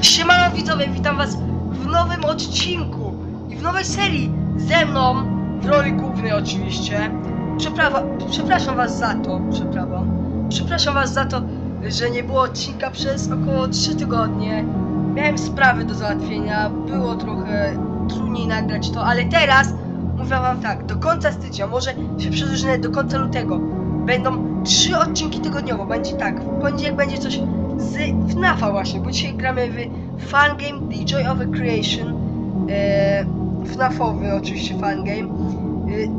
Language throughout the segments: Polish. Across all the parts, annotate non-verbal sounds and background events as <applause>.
Siemano widzowie, witam was w nowym odcinku i w nowej serii ze mną w roli głównej oczywiście. Przeprawa, przepraszam was za to, przepraszam. Przepraszam was za to, że nie było odcinka przez około 3 tygodnie. Miałem sprawy do załatwienia, było trochę trudniej nagrać to, ale teraz mówię wam tak, do końca stycznia, może się przedłuży nawet do końca lutego. Będą trzy odcinki tygodniowo, będzie tak, w poniedziałek będzie coś z FNAFa właśnie, bo dzisiaj gramy w Fun Game The Joy of a Creation. E, FNAFowy oczywiście Fun Game.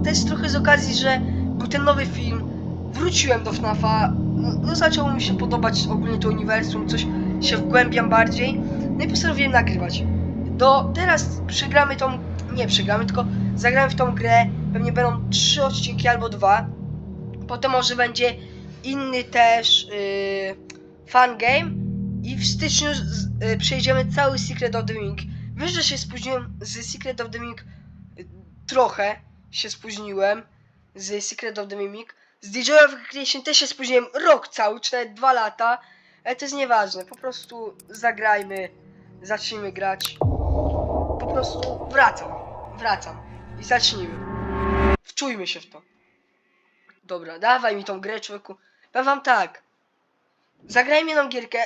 E, też trochę z okazji, że był ten nowy film, wróciłem do FNAFa, no, no zaczęło mi się podobać ogólnie to uniwersum, coś się wgłębiam bardziej, no i postanowiłem nagrywać. Do teraz przegramy tą, nie przegramy, tylko zagramy w tą grę, pewnie będą trzy odcinki albo dwa. Potem może będzie inny też yy, fan game i w styczniu z, y, przejdziemy cały Secret of the Mimic. Wiesz, że się spóźniłem z Secret of the Mimic y, trochę się spóźniłem z Secret of the Mimic. Z DJ of Creation też się spóźniłem rok cały, czy nawet dwa lata. Ale to jest nieważne, po prostu zagrajmy, zacznijmy grać. Po prostu wracam, wracam i zacznijmy. Wczujmy się w to. Dobra, dawaj mi tą grę, człowieku. Powiem wam tak. Zagrajmy tą gierkę.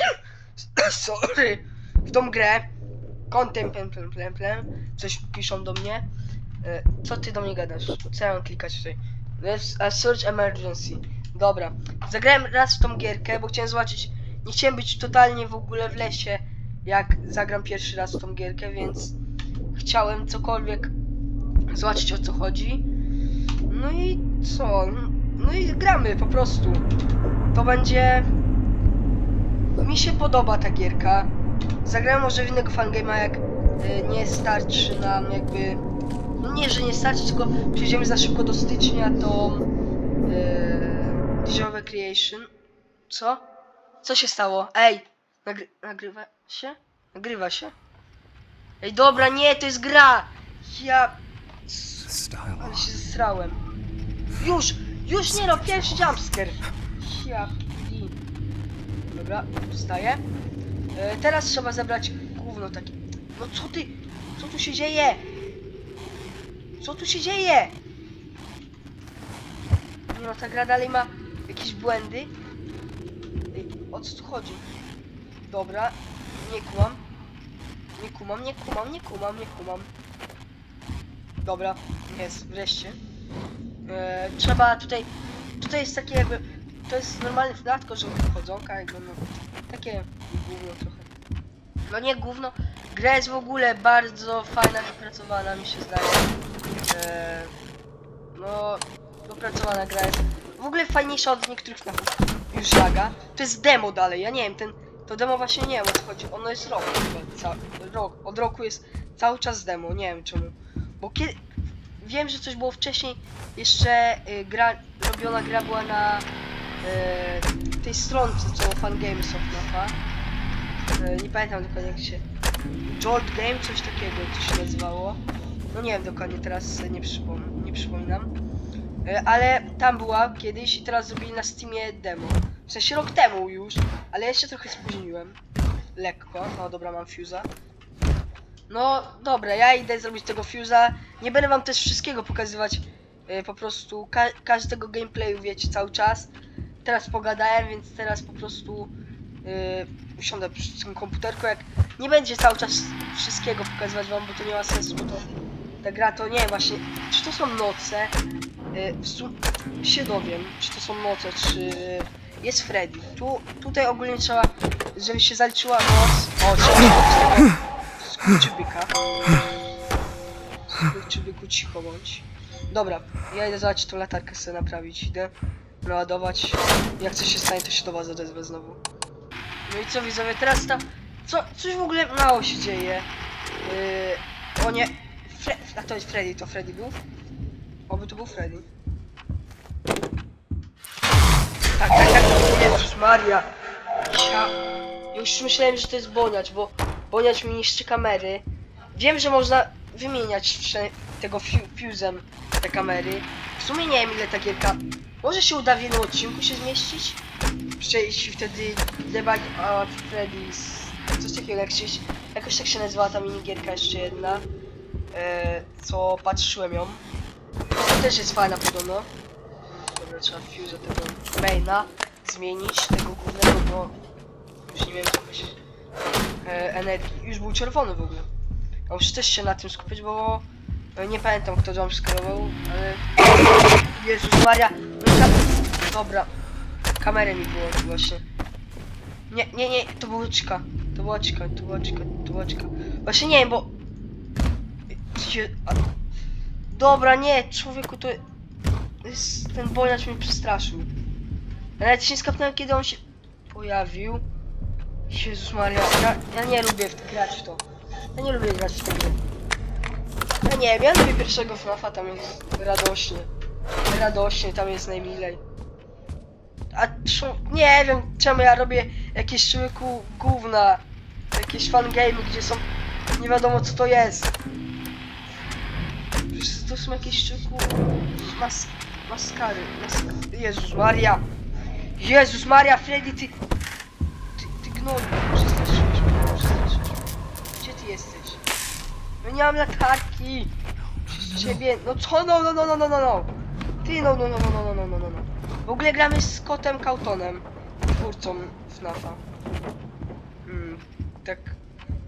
<coughs> Sorry. W tą grę. Kątem plem, plem, plem, plem. Coś piszą do mnie. E, Co ty do mnie gadasz? Co ja mam klikać tutaj? There's a search emergency. Dobra. Zagrałem raz w tą gierkę, bo chciałem zobaczyć. Nie chciałem być totalnie w ogóle w lesie, jak zagram pierwszy raz w tą gierkę, więc chciałem cokolwiek zobaczyć o co chodzi. No i co? No i gramy po prostu. To będzie. Mi się podoba ta gierka. Zagrałem może w innego fangame'a, jak y, nie starczy nam jakby. No nie, że nie starczy, tylko przejdziemy za szybko do stycznia, to. Yy, Digital Creation. Co? Co się stało? Ej! Nagry nagrywa się? Nagrywa się? Ej, dobra, nie, to jest gra! Ja. Ale się zesrałem. Już! Już nie no, pierwszy jumpscare! Ja Dobra, wstaję. E, teraz trzeba zebrać gówno takie. No co ty? Co tu się dzieje? Co tu się dzieje? No, ta gra dalej ma jakieś błędy. Ej, o co tu chodzi? Dobra, nie kumam. Nie kumam, nie kumam, nie kumam, nie kumam. Dobra, jest, wreszcie. Trzeba tutaj. Tutaj jest takie jakby. To jest normalny flat, tylko że chodzonka, jakby no. Takie gówno trochę. No nie gówno. Gra jest w ogóle bardzo fajna, wypracowana mi się zdaje. E, no, dopracowana gra jest. W ogóle fajniejsza od niektórych snapów. Już laga. To jest demo dalej, ja nie wiem, ten. To demo właśnie nie wiem o co chodzi. Ono jest rok rok. Od roku jest cały czas demo, nie wiem czemu. Bo kiedy. Wiem, że coś było wcześniej. Jeszcze y, gra, robiona gra była na y, tej stronce, co Fangames of Nafa. Y, nie pamiętam dokładnie jak się. Jolt Game, coś takiego to się nazywało. No nie wiem dokładnie, teraz nie, przypom nie przypominam. Y, ale tam była kiedyś i teraz zrobili na Steamie demo. W sensie rok temu już, ale ja się trochę spóźniłem. Lekko. No dobra, mam fuse'a. No dobra, ja idę zrobić tego fuse'a. Nie będę wam też wszystkiego pokazywać. y, po prostu ka każdego gameplayu wiecie cały czas. Teraz pogadałem, więc teraz po prostu yy, usiądę przy tym komputerku. Jak nie będzie cały czas wszystkiego pokazywać wam, bo to nie ma sensu, bo to ta gra to nie właśnie, czy to są noce. Yy, w sum się dowiem, czy to są noce, czy jest Freddy. Tu, tutaj ogólnie trzeba, żeby się zaliczyła noc. O, trzeba tego skurczybyka. Skurczybyku cicho bądź. Dobra, ja idę zobaczyć tą latarkę sobie naprawić. Idę naładować. Jak coś się stanie, to się do was odezwę znowu. No i co widzowie, teraz tam... Co, coś w ogóle mało się dzieje. Yy, o nie... Fre a to jest Freddy, to Freddy był? Oby to był Freddy. Tak, tak, tak, Jezus Maria. Ja już myślałem, że to jest Boniacz, bo Boniacz mi niszczy kamery. Wiem, że można wymieniać tego fuzem te kamery. W sumie nie wiem ile ta gierka... Może się uda w jednym odcinku się zmieścić? przejść wtedy debug at Freddy's. Coś takiego, jak się, jakoś tak się nazywała ta minigierka jeszcze jedna. E, co patrzyłem ją. To też jest fajna podobno. Dobra, trzeba fuse tego maina zmienić, tego głównego, bo już nie wiem jakoś e, energii. Już był czerwony w ogóle. A muszę też się na tym skupić, bo e, nie pamiętam kto jumpscarował, ale... Jezus Maria! no Dobra. Kamerę mi było właśnie. Nie, nie, nie, to była oczka. To była oczka, to była oczka, to była oczka. Właśnie nie wiem, bo... Dobra, nie, człowieku, to... Jest... Ten bojacz mnie przestraszył. Ja nawet się nie skapnąłem, kiedy on się pojawił. Jezus Maria, ja, ja nie lubię grać w to. Ja nie lubię grać w gry. Ja nie wiem, ja lubię pierwszego FNAFa, tam jest radośnie. Radośnie, tam jest najmilej. A czu- nie wiem czemu ja robię jakieś człowieku gówna. Jakieś fangame, gdzie są... Nie wiadomo co to jest. Przecież to są jakieś człowieku... Mas... Maskary. Mask... Jezus Maria. Jezus Maria, Freddy, ty... Gnoju. Przestraszyłeś mnie, przestraszyłeś mnie. Gdzie ty jesteś? No nie mam latarki. Przez ciebie... No co? No, no, no, no, no, no, no. Ty, no, no, no, no, no, no, no, no, no, no. W ogóle gramy z Kotem Kautonem, twórcą FNAFa. Mm, tak,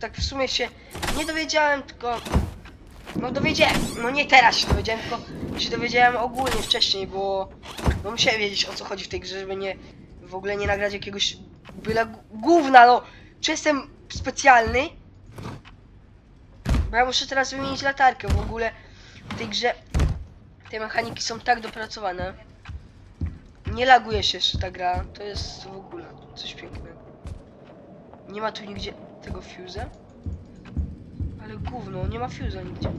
tak w sumie się nie dowiedziałem, tylko... No dowiedziałem, no nie teraz się dowiedziałem, tylko się dowiedziałem ogólnie wcześniej, bo... No musiałem wiedzieć o co chodzi w tej grze, żeby nie... W ogóle nie nagrać jakiegoś byle gówna, no! Czy jestem specjalny? Bo ja muszę teraz wymienić latarkę, w ogóle w tej grze te mechaniki są tak dopracowane. Nie laguje się jeszcze ta gra. To jest w ogóle coś pięknego. Nie ma tu nigdzie tego fuse'a. Ale gówno, nie ma fuse'a nigdzie.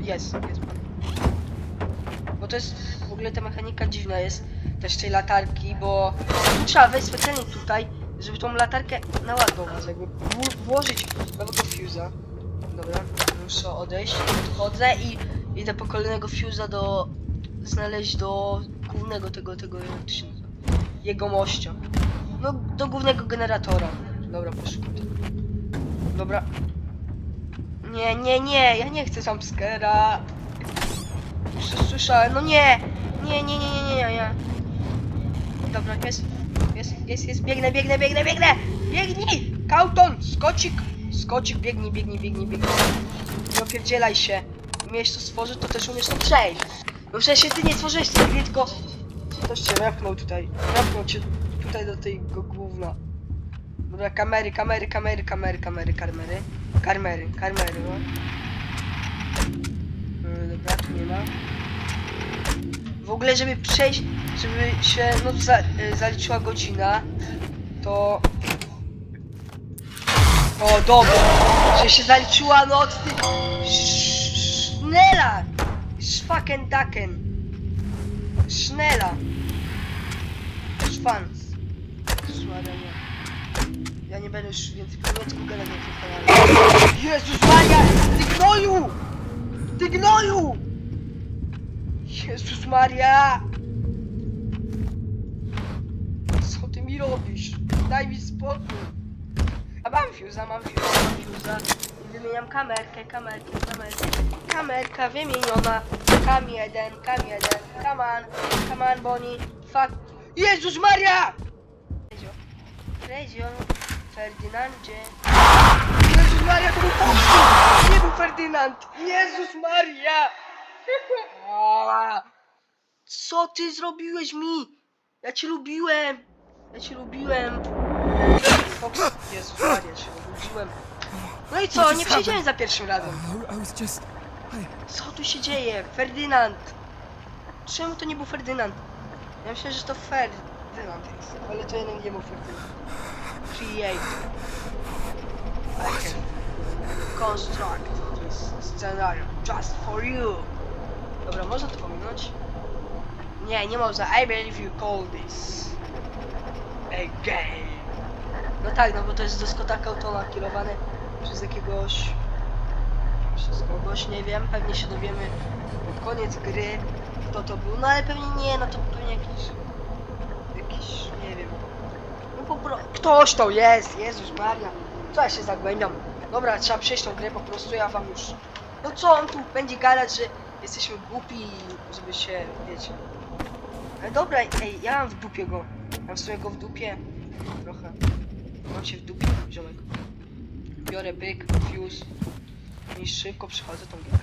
Jest, jest. Bo to jest w ogóle ta mechanika dziwna jest też tej latarki, bo trzeba wejść specjalnie tutaj, żeby tą latarkę naładować, jakby wło- włożyć nowego fuse'a. Dobra, muszę odejść, odchodzę i idę po kolejnego fuse'a do... znaleźć do głównego tego, tego, jak się nazywa? Jego mościa. No, do głównego generatora. Dobra, poszukam. Dobra. Nie, nie, nie, ja nie chcę jumpscare'a. Słyszałem, no nie! Nie, nie, nie, nie, nie, nie. Dobra, jest, jest, jest, jest, biegnę, biegnę, biegnę, biegnę! Biegnij! Kauton! Skocik! Skocik, biegnij, biegnij, biegnij, biegnij. Nie opierdzielaj się. Umiesz to stworzyć, to też umiesz to przejść. No przecież ty nie stworzyłeś tej gry, tylko... Ktoś cię wepchnął tutaj. Wepchnął cię tutaj do tego gówna. Dobra, kamery, kamery, kamery, kamery, kamery, kamery. Karmery, karmery, no. Nie ma. W ogóle, żeby przejść, żeby się, no, za, y, zaliczyła godzina, to... O, dobra, że się zaliczyła noc, ty... Sznela! Szwaken daken. Sznela. Szwanc. Szmada, nie. Ja nie będę już więcej po niemiecku gadać na tym kanale. Jezus Maria! Ty gnoju! Ty gnoju! Jezus Maria! Co ty mi robisz? Daj mi spokój. A mam fiuza, mam fiuza, mam fiuza. Wymieniam kamerkę, kamerkę, kamerkę. Kamerka wymieniona. Kam jeden, kam jeden. Come on, come on, Bonnie. Fuck. Jezus Maria! Frezio, Frezio, Ferdynandzie. Jezus Maria, to był! Nie był Ferdynand! Jezus Maria! Co ty zrobiłeś mi? Ja cię lubiłem! Ja cię lubiłem! Fox, Jezus Maria, się obudziłem. No i co, nie przejdziemy za pierwszym razem. Co tu się dzieje? Ferdynand! Czemu to nie był Ferdynand? Ja myślę, że to Ferdynand jest, ale to jednak nie był Ferdynand. Create. Can construct this scenario just for you. Dobra, można to pominąć? Nie, nie można. I believe you call this a game. No tak, no bo to jest do Scotta Cautona kierowane przez jakiegoś przez kogoś, nie wiem, pewnie się dowiemy pod koniec gry, kto to był, no ale pewnie nie, no to pewnie jakiś jakiś, nie wiem. No po pro... Ktoś to jest, Jezus Maria. Co ja się zagłębiam? Dobra, trzeba przejść tą grę po prostu, ja wam już... No co on tu będzie gadać, że jesteśmy głupi, żeby się, wiecie... Ale dobra, ej, ja mam w dupie go. Mam w sumie go w dupie. Trochę. Mam się w dupie, ziomek. Biorę byk, fuse. I szybko przychodzę tą grę.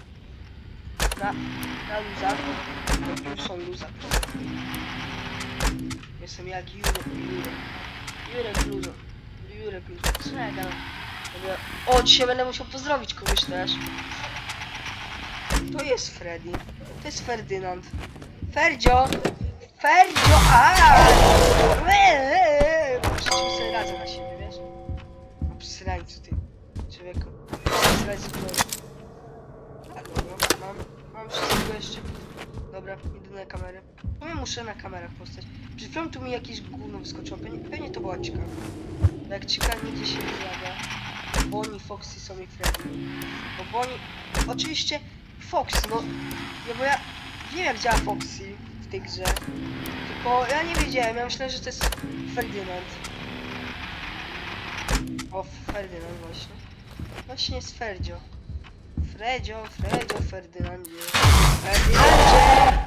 Na, na luzaku. Są luzak. Jestem jak Jurek, Jurek. Jurek Luzo. Jurek Luzo. Co ja gadam? O, dzisiaj będę musiał pozdrowić kogoś też. To jest Freddy. To jest Ferdynand. Ferdzio! Ferdzio! Aaa! Eee! Przecież sobie radzę na siebie, wiesz? Obsrańcu ty. Człowieku. Obsrańcu. A dobra, mam, mam wszystko jeszcze. Dobra, idę na kamerę. No ja muszę na kamerach postać. Przed tu mi jakieś gówno wyskoczyło. Pewnie, pewnie to była cika. Bo Jak cika nigdzie się nie zjawia. Bonnie, Foxy są i Freddy. Bo Bonnie... Oczywiście Foxy, no... Ja bo ja wiem jak działa Foxy w tej grze. Tylko ja nie wiedziałem, ja myślałem, że to jest Ferdynand. O, Ferdynand właśnie. Właśnie jest Ferdzio. Fredzio, Fredzio, Ferdynandzie. Ferdynandzie!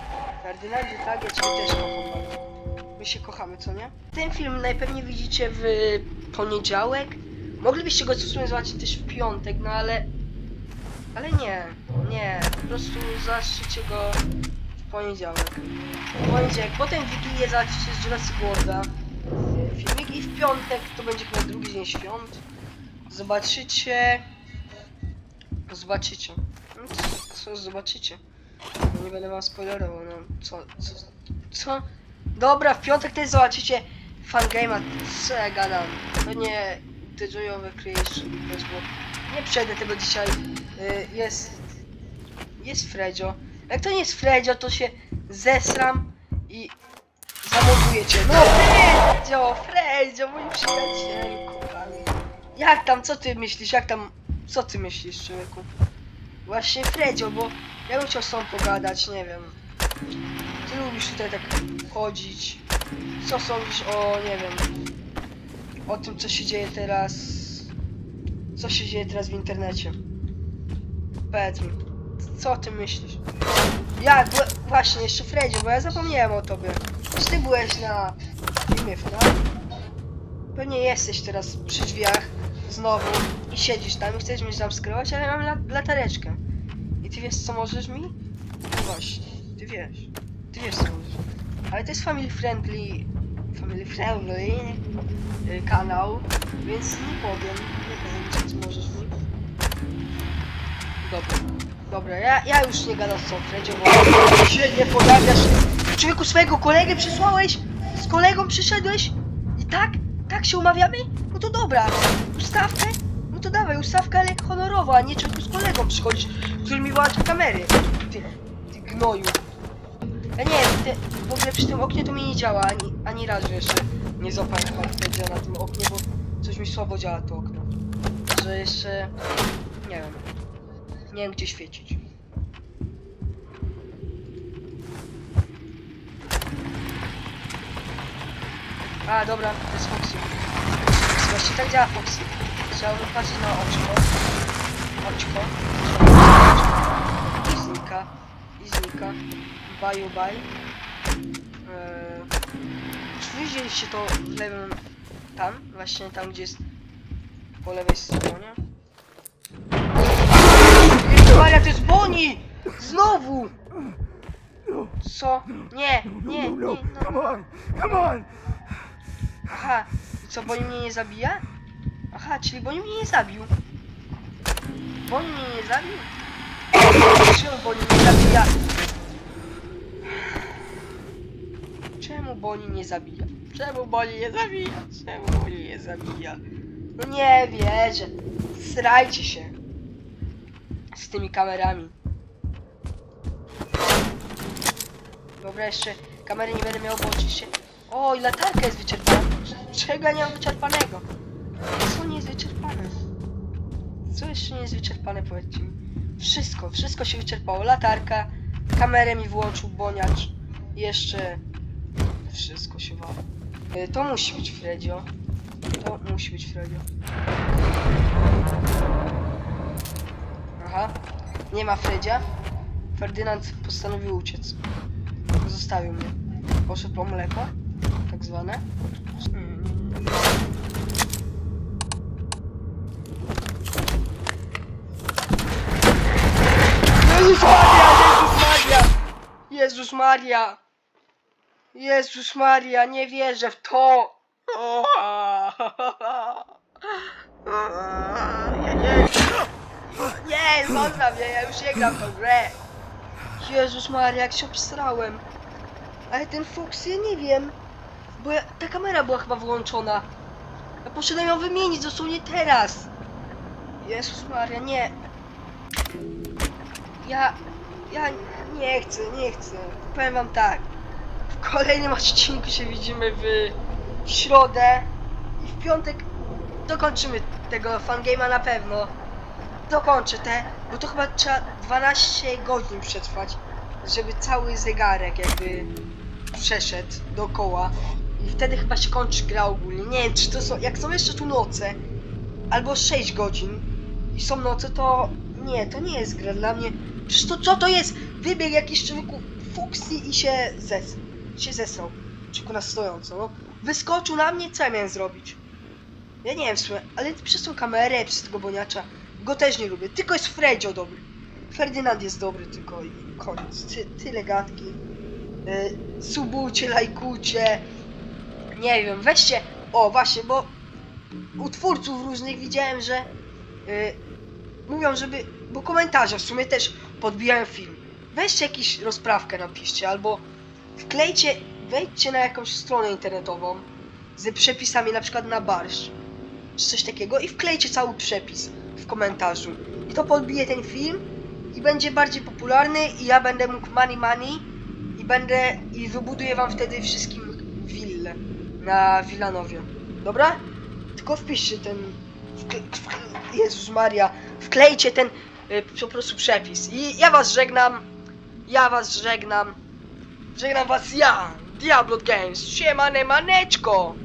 Ferdynandzie, tak, ja ciebie też kocham. My się kochamy, co nie? Ten film najpewniej widzicie w poniedziałek. Moglibyście go w sumie zobaczyć też w piątek, no ale... Ale nie, nie. Po prostu zobaczycie go w poniedziałek. W poniedziałek. Potem Wigilię zobaczycie z Jurassic Worlda filmik i w piątek to będzie chyba drugi dzień świąt. Zobaczycie... Zobaczycie. No co, co zobaczycie? Nie będę wam spoilerował, no co, co, co? Dobra, w piątek też zobaczycie fangame'a, co ja gadam. To nie of Creation, bo nie przejdę tego dzisiaj. Y, jest, jest Fredzio. Jak to nie jest Fredzio, to się zesram i zamontuję cię. No Fredzio, Fredzio, mój przyjacielu, kochany. Jak tam, co ty myślisz, jak tam, co ty myślisz, człowieku? Właśnie Fredzio, bo ja bym chciał z tobą pogadać, nie wiem. Ty lubisz tutaj tak chodzić. Co sądzisz o, nie wiem, o tym, co się dzieje teraz, co się dzieje teraz w internecie? Powiedz mi, co o tym myślisz? Bo, właśnie, jeszcze Fredzio, bo ja zapomniałem o tobie. Czy ty byłeś na filmie FNAF? Pewnie jesteś teraz przy drzwiach znowu i siedzisz tam i chcesz mnie tam skrywać, ale mam la latareczkę. I ty wiesz co możesz mi? No właśnie, ty wiesz. Ty wiesz co możesz. Ale to jest family friendly, family friendly y, kanał, więc nie powiem Dobra, dobra, ja, ja już nie gadam z tą Fredzią, bo się nie pojawiasz. Człowieku swojego kolegę przysłałeś? Z kolegą przyszedłeś? I tak? Tak się umawiamy? No to dobra. Ustawkę? No to dawaj, ustawkę, ale honorowo, a nie człowieku z kolegą przychodzisz, który mi włącza kamery. Ty, ty gnoju. Ja nie wiem, ty, w ogóle przy tym oknie to mi nie działa, ani, ani razu jeszcze nie złapałem chyba na tym oknie, bo coś mi słabo działa to okno. Że jeszcze, nie wiem, nie wiem gdzie świecić. A, dobra, to jest Foxy. Właśnie tak działa Foxy. Trzeba wypatrzeć na oczko. Oczko. I znika. I znika. Bye, bye. Eee, czy widzieliście to w lewym... Tam? Właśnie tam, gdzie jest... Po lewej stronie. Maria, to jest Boni! Znowu! Co? Nie, nie, nie, no. Come on! Come on! Aha, i co, Boni mnie nie zabija? Aha, czyli Boni mnie nie zabił. Boni mnie nie zabił? Czemu Boni nie zabija? Czemu Boni nie zabija? Czemu Boni nie zabija? Czemu Boni nie zabija? No nie wierzę. Srajcie się. Z tymi kamerami. Dobra, jeszcze kamery nie będę miał, bo oczywiście... O, i latarka jest wyczerpana. Czego nie mam wyczerpanego? Co nie jest wyczerpane? Co jeszcze nie jest wyczerpane, powiedzcie mi? Wszystko, wszystko się wyczerpało. Latarka, kamerę mi włączył boniacz. Jeszcze... Wszystko się wali. Y, To musi być Fredzio. To musi być Fredzio. Aha. Nie ma Fredzia. Ferdynand postanowił uciec. Zostawił mnie. Poszedł po mleko. Tak zwane. Jezus Maria! Jezus Maria! Jezus Maria! Nie wierzę w to! O! <laughs> Nie, zostaw mnie, ja już nie gram w tą grę! Jezus Maria, jak się obsrałem! Ale ten Fox, ja nie wiem, bo ja, ta kamera była chyba wyłączona. Ja poszedłem ją wymienić dosłownie teraz! Jezus Maria, nie! Ja, ja nie chcę, nie chcę. Powiem wam tak. W kolejnym odcinku się widzimy w, w środę i w piątek dokończymy tego fangame'a na pewno. Dokończę te, bo to chyba trzeba 12 godzin przetrwać, żeby cały zegarek jakby przeszedł dookoła. I wtedy chyba się kończy gra ogólnie. Nie wiem, czy to są, jak są jeszcze tu noce, albo 6 godzin i są noce, to nie, to nie jest gra dla mnie. Przecież to co to jest? Wybiegł jakiś człowieku Fuxi i się zes się zesrał. Człowieku na stojąco, no. Wyskoczył na mnie, co ja miałem zrobić? Ja nie wiem sumie, ale przez tą kamerę, przez tego boniacza, go też nie lubię. Tylko jest Fredzio dobry. Ferdynand jest dobry tylko i koniec. Ty, tyle gadki. Yy, subujcie, lajkujcie. Nie wiem, weźcie. O, właśnie, bo u twórców różnych widziałem, że yy, mówią, żeby. Bo komentarze w sumie też podbijają film. Weźcie jakąś rozprawkę napiszcie, albo wklejcie, wejdźcie na jakąś stronę internetową z przepisami na przykład na barszcz, czy coś takiego i wklejcie cały przepis w komentarzu. I to podbije ten film i będzie bardziej popularny i ja będę mógł money money i będę i wybuduję wam wtedy wszystkim willę na Wilanowie. Dobra? Tylko wpiszcie ten Jezus Maria, wklejcie ten y, po prostu przepis. I ja was żegnam. Ja was żegnam. Żegnam was ja, Diablo Games. Siemane maneczko.